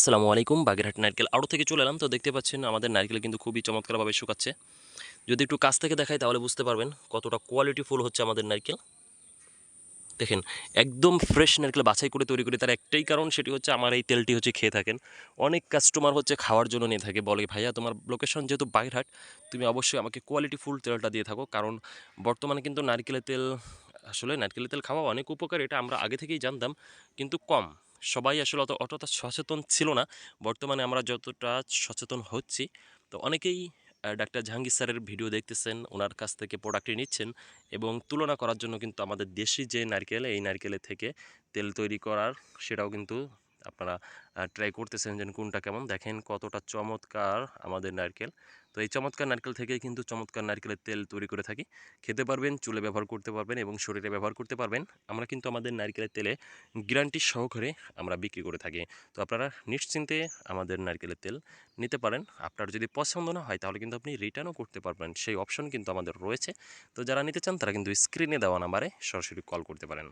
আসসালামু আলাইকুম, বাগেরহাট নারকেল আরও থেকে চলে এলাম। তো দেখতে পাচ্ছেন, আমাদের নারকেল কিন্তু খুবই চমৎকারভাবে শুকাচ্ছে। যদি একটু কাছ থেকে দেখাই তাহলে বুঝতে পারবেন কতটা কোয়ালিটি ফুল হচ্ছে আমাদের নারকেল। দেখেন, একদম ফ্রেশ নারকেল বাছাই করে তৈরি করি। তার একটাই কারণ সেটি হচ্ছে আমার এই তেলটি হচ্ছে খেয়ে থাকেন। অনেক কাস্টমার হচ্ছে খাওয়ার জন্য নিয়ে থাকে, বলে, ভাইয়া, তোমার লোকেশন যেহেতু বাগেরহাট, তুমি অবশ্যই আমাকে কোয়ালিটি ফুল তেলটা দিয়ে থাকো। কারণ বর্তমানে কিন্তু নারকেলের তেল, আসলে নারকেলের তেল খাওয়া অনেক উপকার, এটা আমরা আগে থেকেই জানতাম, কিন্তু কম। সবাই আসলে অত অতটা সচেতন ছিল না। বর্তমানে আমরা যতটা সচেতন হচ্ছি, তো অনেকেই ডাক্তার জাহাঙ্গীর স্যারের ভিডিও দেখতেছেন ওনার কাছ থেকে প্রোডাক্টটি নিচ্ছেন এবং তুলনা করার জন্য কিন্তু আমাদের দেশি যে নারকেল, এই নারকেলের থেকে তেল তৈরি করার, সেটাও কিন্তু আপনারা ট্রাই করতেছেন যে কোনটা কেমন। দেখেন কতটা চমৎকার আমাদের নারকেল। তো এই চমৎকার নারকেল থেকে কিন্তু চমৎকার নারকেলের তেল তৈরি করে থাকি। খেতে পারবেন, চুলে ব্যবহার করতে পারবেন এবং শরীরে ব্যবহার করতে পারবেন। আমরা কিন্তু আমাদের নারকেলের তেলে গ্যারান্টি সহকারে আমরা বিক্রি করে থাকি। তো আপনারা নিশ্চিন্তে আমাদের নারকেলের তেল নিতে পারেন। আপনার যদি পছন্দ না হয় তাহলে কিন্তু আপনি রিটার্নও করতে পারবেন। সেই অপশন কিন্তু আমাদের রয়েছে। তো যারা নিতে চান তারা কিন্তু স্ক্রিনে দেওয়া নাম্বারে সরাসরি কল করতে পারেন।